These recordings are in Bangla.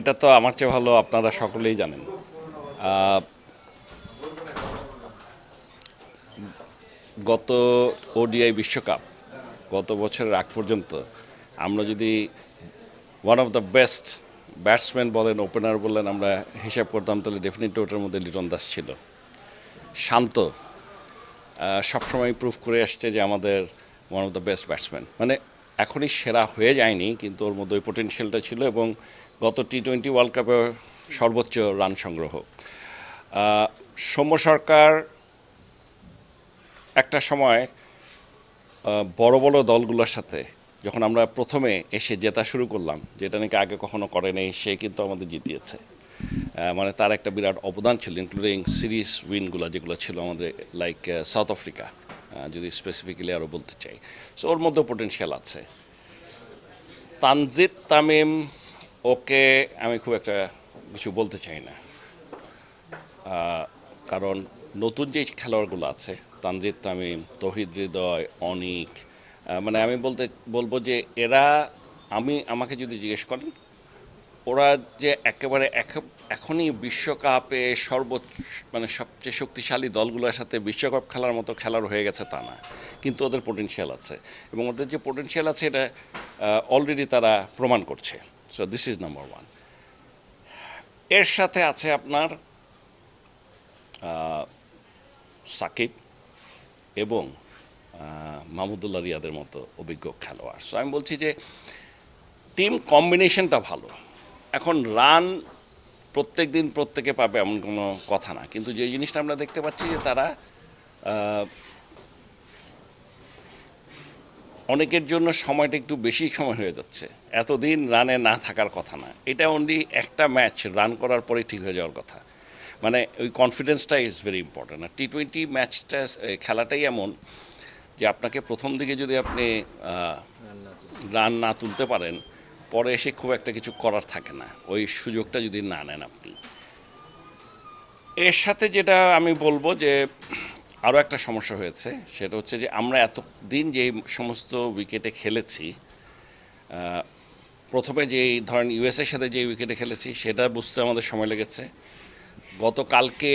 এটা তো আমার চেয়ে ভালো আপনারা সকলেই জানেন। গত ওডিআই বিশ্বকাপ, গত বছরের আগ পর্যন্ত আমরা যদি one of the best batsman বলেন ওপেনার বলেন আমরা হিসাব করতাম, তাহলে ডেফিনেটলি ওটার মধ্যে লিটন দাস ছিল। শান্ত সবসময় প্রুভ করে আসছে যে আমাদের one of the best batsman মানে এখনই সেরা হয়ে যায়নি, কিন্তু ওর মধ্যে ওই পোটেনশিয়ালটা ছিল এবং গত টি টোয়েন্টি ওয়ার্ল্ড কাপে সর্বোচ্চ রান সংগ্রহ। সৌম্য সরকার একটা সময় বড় বড় দলগুলোর সাথে যখন আমরা প্রথমে এসে জেতা শুরু করলাম, যেটা নাকি আগে কখনো করে নেই, সে কিন্তু আমাদের জিতিয়েছে। মানে তার একটা বিরাট অবদান ছিল ইনক্লুডিং সিরিজ উইনগুলো যেগুলো ছিল আমাদের লাইক সাউথ আফ্রিকা যদি স্পেসিফিক্যালি আরও বলতে চাই। সো ওর মধ্যে পোটেনশিয়াল আছে। তানজিদ তামিম ওকে আমি খুব একটা কিছু বলতে চাই না। কারণ নতুন যে খেলোয়াড়গুলো আছে, তানজিদ তামিম, তহিদ হৃদয়, অনিক মানে আমি বলতে, বলব যে এরা, আমি, আমাকে যদি জিজ্ঞেস করেন, ওরা যে একেবারে এক- এখনই বিশ্বকাপে সর্বোচ্চ মানে সবচেয়ে শক্তিশালী দলগুলোর সাথে বিশ্বকাপ খেলার মতো খেলার হয়ে গেছে তা না। কিন্তু ওদের পোটেনশিয়াল আছে এবং ওদের যে পোটেনশিয়াল আছে এটা অলরেডি তারা প্রমাণ করছে। সো দিস ইজ নাম্বার ওয়ানের সাথে আছে আপনার সাকিব এবং মাহমুদুল্লাহ রিয়াদের মতো অভিজ্ঞ খেলোয়াড়। সো আমি বলছি যে টিম কম্বিনেশনটা ভালো। এখন রান প্রত্যেক দিন প্রত্যেকে পাবে এমন কোনো কথা না। কিন্তু যে জিনিসটা আমরা দেখতে পাচ্ছি যে তারা অনেকের জন্য সময়টা একটু বেশি সময় হয়ে যাচ্ছে। এতদিন রানে না থাকার কথা না। এটা অনলি একটা ম্যাচ রান করার পরে ঠিক হয়ে যাওয়ার কথা। মানে ওই কনফিডেন্সটা ইজ ভেরি ইম্পর্ট্যান্ট আর টি টোয়েন্টি ম্যাচটা খেলাটাই এমন যে আপনাকে প্রথম দিকে যদি আপনি রান না তুলতে পারেন, পরে এসে খুব একটা কিছু করার থাকে না। ওই সুযোগটা যদি না নেন আপনি। এর সাথে যেটা আমি বলব যে আরও একটা সমস্যা হয়েছে, সেটা হচ্ছে যে আমরা এতদিন যে সমস্ত উইকেটে খেলেছি প্রথমে যেই ধরেন ইউএসএর সাথে যে উইকেটে খেলেছি, সেটা বুঝতে আমাদের সময় লেগেছে। গতকালকে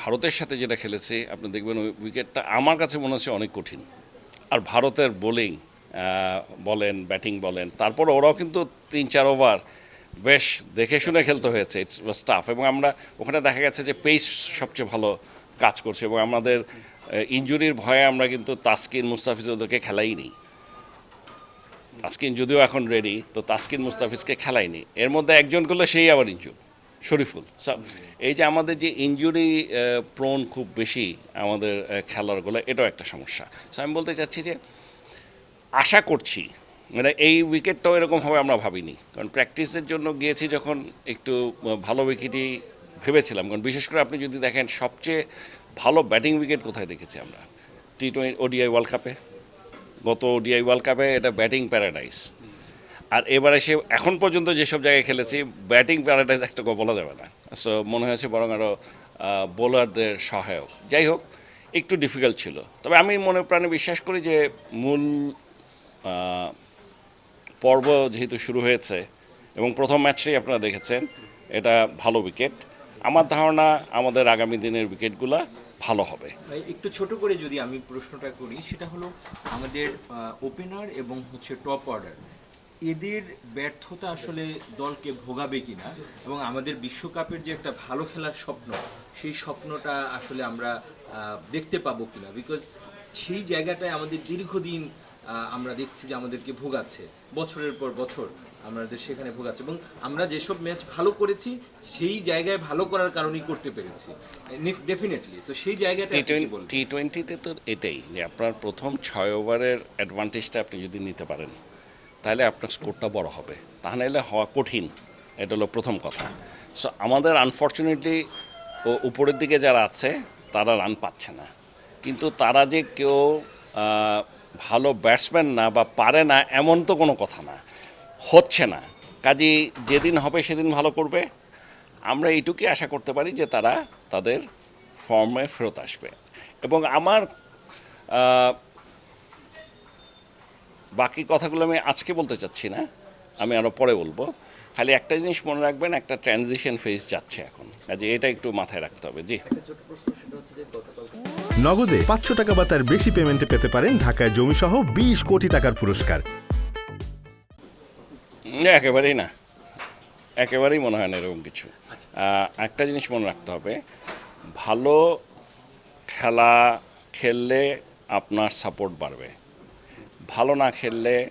ভারতের সাথে যেটা খেলেছি, আপনি দেখবেন ওই উইকেটটা আমার কাছে মনে হচ্ছে অনেক কঠিন। আর ভারতের বোলিং বলেন ব্যাটিং বলেন, তারপর ওরাও কিন্তু তিন চার ওভার বেশ দেখে শুনে খেলতে হয়েছে। ইটস স্টাফ এবং আমরা, ওখানে দেখা গেছে যে পেস সবচেয়ে ভালো কাজ করছে এবং আমাদের ইঞ্জুরির ভয়ে আমরা কিন্তু তাসকিন মুস্তাফিজ ওদেরকে খেলাই নেই তাসকিন যদিও এখন রেডি তো তাসকিন মুস্তাফিজকে খেলাইনি। এর মধ্যে একজন করলে সেই আবার ইঞ্জুর শরীফুল। এই যে আমাদের যে ইঞ্জুরি প্রোন খুব বেশি আমাদের খেলোয়াড়গুলো, এটাও একটা সমস্যা। সো আমি বলতে চাচ্ছি যে আশা করছি মানে এই উইকেটটাও এরকম হবে আমরা ভাবিনি। কারণ প্র্যাকটিসের জন্য গিয়েছি যখন একটু ভালো উইকেটই ভেবেছিলাম, কারণ বিশেষ করে আপনি যদি দেখেন সবচেয়ে ভালো ব্যাটিং উইকেট কোথায় দেখেছি আমরা? টি টোয়েন্টি ওডিআই ওয়ার্ল্ড কাপে গত ওডিআই ওয়ার্ল্ড কাপে এটা ব্যাটিং প্যারাডাইস। আর এবারে সে এখন পর্যন্ত যেসব জায়গায় খেলেছি, ব্যাটিং প্যারাডাইস একটা বলা যাবে না। সো মনে হয়েছে বরং আরও বোলারদের সহায়ক যাই হোক, একটু ডিফিকাল্ট ছিল। তবে আমি মনে প্রাণে বিশ্বাস করি যে মূল পর্ব যেহেতু শুরু হয়েছে এবং প্রথম ম্যাচটাই আপনারা দেখেছেন, এটা ভালো উইকেট আমার ধারণা আমাদের আগামী দিনের উইকেটগুলো ভালো হবে। একটু ছোট করে যদি আমি প্রশ্নটা করি, সেটা হলো আমাদের ওপেনার এবং হচ্ছে টপ অর্ডার এদের ব্যর্থতা আসলে দলকে ভোগাবে কিনা এবং আমাদের বিশ্বকাপের যে একটা ভালো খেলার স্বপ্ন, সেই স্বপ্নটা আসলে আমরা দেখতে পাবো কিনা? বিকজ সেই জায়গাটায় আমাদের দীর্ঘদিন আমরা দেখছি যে আমাদেরকে ভোগাচ্ছে। বছরের পর বছর। আমাদের সেখানে ভোগাচ্ছে এবং আমরা যেসব ম্যাচ ভালো করেছি সেই জায়গায় ভালো করার কারণেই করতে পেরেছি। ডেফিনেটলি তো সেই জায়গাটা টি টোয়েন্টিতে তো এটাই যে আপনার প্রথম ছয় ওভারের অ্যাডভান্টেজটা আপনি যদি নিতে পারেন তাহলে আপনার স্কোরটা বড় হবে। তা নাহলে হওয়া কঠিন এটা হলো প্রথম কথা। সো আমাদের আনফর্চুনেটলি উপরের দিকে যারা আছে তারা রান পাচ্ছে না। কিন্তু তারা যে কেউ ভালো ব্যাটসম্যান না বা পারে না এমন তো কোনো কথা না। হচ্ছে না। কাজী যেদিন হবে সেদিন ভালো করবে। আমরা এইটুকুই আশা করতে পারি যে তারা তাদের ফর্মে ফেরত আসবে। এবং আমার বাকি কথাগুলো আমি আজকে বলতে চাচ্ছি না আমি আরও পরে বলব। খালি একটা জিনিস মনে রাখবেন একটা ট্রানজিশন ফেজ যাচ্ছে এখন। কাজে এটা একটু মাথায় রাখতে হবে জি। নগদে পাঁচশো টাকা বা তার বেশি পেমেন্টে পেতে পারেন ঢাকায় জমিসহ বিশ কোটি টাকার পুরস্কার। একেবারেই না। একেবারেই মনে হয় না এরকম কিছু। একটা জিনিস মনে রাখতে হবে ভালো খেলা খেললে আপনার সাপোর্ট বাড়বে। ভালো না খেললে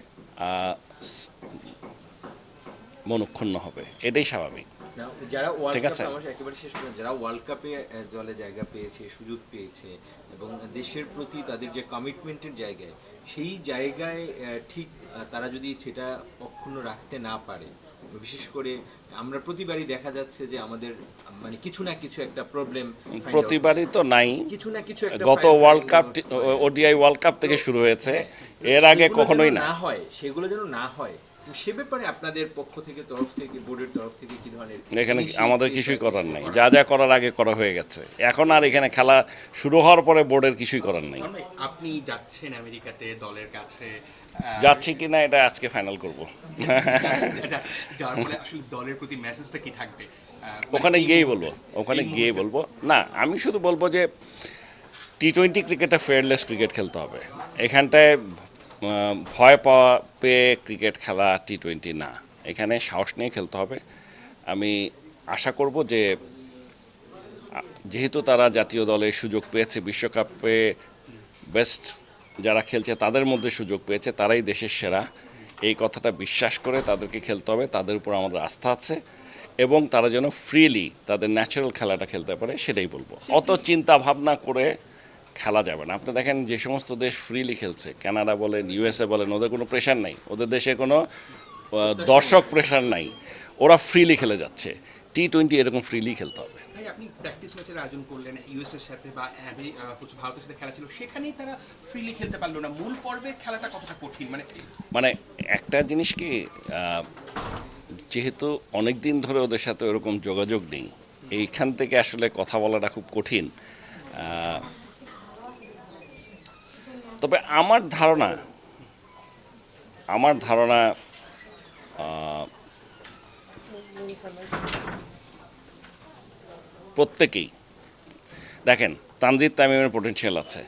মনক্ষুণ্ণ হবে। এটাই স্বাভাবিক। যারা ঠিক আছে। একেবারে শেষ যারা ওয়ার্ল্ড কাপে দলে জায়গা পেয়েছে সুযোগ পেয়েছে এবং দেশের প্রতি তাদের যে কমিটমেন্টের জায়গায় সেই জায়গায় ঠিক তারা যদি সেটা অক্ষুণ্ণ রাখতে না পারে বিশেষ করে আমরা প্রতিবারই দেখা যাচ্ছে যে আমাদের মানে কিছু না কিছু একটা প্রবলেম প্রতিবারই তো নাই। কিছু না কিছু গত world cup ODI world cup থেকে শুরু হয়েছে। এর আগে কখনোই না। হয় সেগুলো যেন না হয়। সে ব্যাপারে আপনাদের পক্ষ থেকে তরফ থেকে বোর্ডের তরফ থেকে কি ধরনের এখানে আমাদের কিছুই করার নেই। যা যা করার আগে করা হয়ে গেছে। এখন আর এখানে খেলা শুরু হওয়ার পরে বোর্ডের কিছুই করার নেই। মানে আপনি যাচ্ছেন আমেরিকাতে দলের কাছে যাচ্ছি কি না এটা আজকে ফাইনাল করব। যার ফলে আসলে দলের প্রতি মেসেজটা কি থাকবে? মানে ওখানে গিয়েই বলব ওখানে এই গিয়ে বলব। না আমি শুধু বলব যে টি টোয়েন্টি ক্রিকেটটা ফেয়ারলেস ক্রিকেট খেলতে হবে। এখানটায় ভয় পাওয়া পেয়ে ক্রিকেট খেলা টি টোয়েন্টি না। এখানে সাহস নিয়ে খেলতে হবে। আমি আশা করব যে যেহেতু তারা জাতীয় দলে সুযোগ পেয়েছে বিশ্বকাপে বেস্ট যারা খেলছে তাদের মধ্যে সুযোগ পেয়েছে তারাই দেশের সেরা। এই কথাটা বিশ্বাস করে তাদেরকে খেলতে হবে। তাদের উপর আমাদের আস্থা আছে এবং তারা যেন ফ্রিলি তাদের ন্যাচারাল খেলাটা খেলতে পারে সেটাই বলব। অত চিন্তা ভাবনা করে খেলা যাবে না। আপনি দেখেন যে সমস্ত দেশ ফ্রিলি খেলছে। কানাডা বলেন ইউএসএ বলেন ওদের কোনো প্রেশার নাই। ওদের দেশে কোনো দর্শক প্রেশার নাই। ওরা ফ্রিলি খেলে যাচ্ছে। টি টোয়েন্টি এরকম ফ্রিলি খেলতে হবে। আপনি প্র্যাকটিস ম্যাচের আয়োজন করলেন ইউএস এর সাথে বা আমেরি- ভারতের সাথে খেলা ছিল। সেখানেই তারা ফ্রিলি খেলতে পারল না। মূল পর্বে খেলাটা কতটা কঠিন? মানে মানে একটা জিনিস কি যেহেতু অনেক দিন ধরে ওদের সাথে ওরকম যোগাযোগ নেই এইখান থেকে আসলে কথা বলাটা খুব কঠিন। তবে আমার ধারণা আমার ধারণা প্রত্যেকেই, দেখেন, তানজিদ তামিমের পোটেনশিয়াল আছে।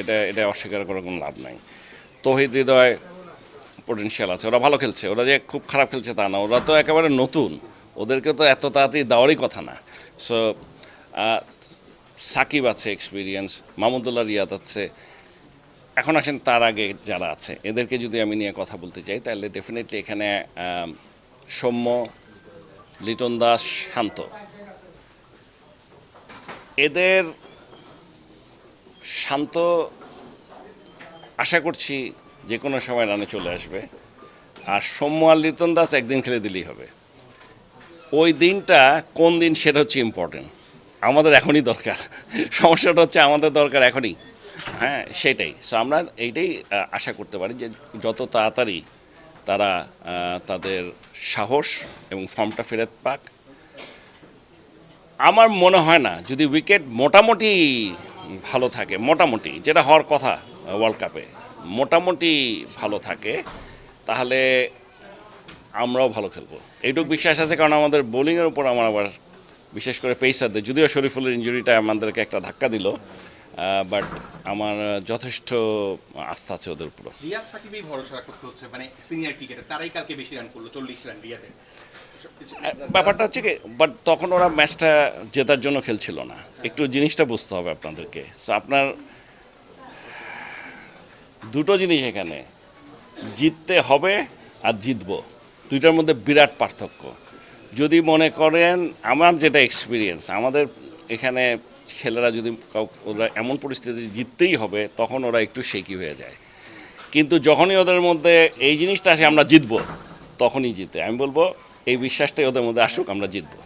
এটা এটা অস্বীকার করার কোনো লাভ নাই। তহিদ হৃদয় পোটেনশিয়াল আছে। ওরা ভালো খেলছে। ওরা যে খুব খারাপ খেলছে তা না। ওরা তো একেবারে নতুন। ওদেরকে তো এত তাড়াতাড়ি দেওয়ারই কথা না। সো সাকিব আছে এক্সপিরিয়েন্স মাহমুদুল্লাহ রিয়াদ আছে। এখন আসেন তার আগে যারা আছে, এদেরকে যদি আমি নিয়ে কথা বলতে চাই, তাহলে ডেফিনেটলি এখানে সৌম্য, লিটন দাস শান্ত। এদের শান্ত আশা করছি যে কোনো সময় রানে চলে আসবে। আর সৌম্য আর লিটন দাস একদিন খেলে দিলেই হবে। ওই দিনটা কোন দিন সেটা হচ্ছে ইম্পর্টেন্ট আমাদের এখনই দরকার। সমস্যাটা হচ্ছে আমাদের দরকার এখনই। হ্যাঁ সেটাই। সো আমরা এইটাই আশা করতে পারি যে যত তাড়াতাড়ি তারা তাদের সাহস এবং ফর্মটা ফেরত পাক। আমার মনে হয় না, যদি উইকেট মোটামুটি ভালো থাকে, মোটামুটি, যেটা হওয়ার কথা ওয়ার্ল্ড কাপে মোটামুটি ভালো থাকে, তাহলে আমরাও ভালো খেলব। এইটুকু বিশ্বাস আছে, কারণ আমাদের বোলিংয়ের উপর আমার আবার বিশেষ করে পেসারদের যদিও শরীফুলের ইঞ্জুরিটা আমাদেরকে একটা ধাক্কা দিল বাট আমার যথেষ্ট আস্থা আছে ওদের উপর রিয়াদ সাকিবই ভরসা করতে হচ্ছে মানে সিনিয়র ক্রিকেটার তারাই কালকে বেশি রান করল চল্লিশ রান রিয়াদের। ব্যাপারটা হচ্ছে কি বাট তখন ওরা ম্যাচটা জেতার জন্য খেলছিল না। একটু জিনিসটা বুঝতে হবে আপনাদেরকে। সো আপনার দুটো জিনিস এখানে জিততে হবে আর জিতবো। দুইটার মধ্যে বিরাট পার্থক্য। যদি মনে করেন আমার যেটা এক্সপিরিয়েন্স আমাদের এখানে ছেলেরা যদি ওরা এমন পরিস্থিতি জিততেই হবে, তখন ওরা একটু শেকি হয়ে যায়। কিন্তু যখনই ওদের মধ্যে এই জিনিসটা আসে, আমরা জিতবো, তখনই জিতে। আমি বলব, এই বিশ্বাসটাই ওদের মধ্যে আসুক, আমরা জিতবো।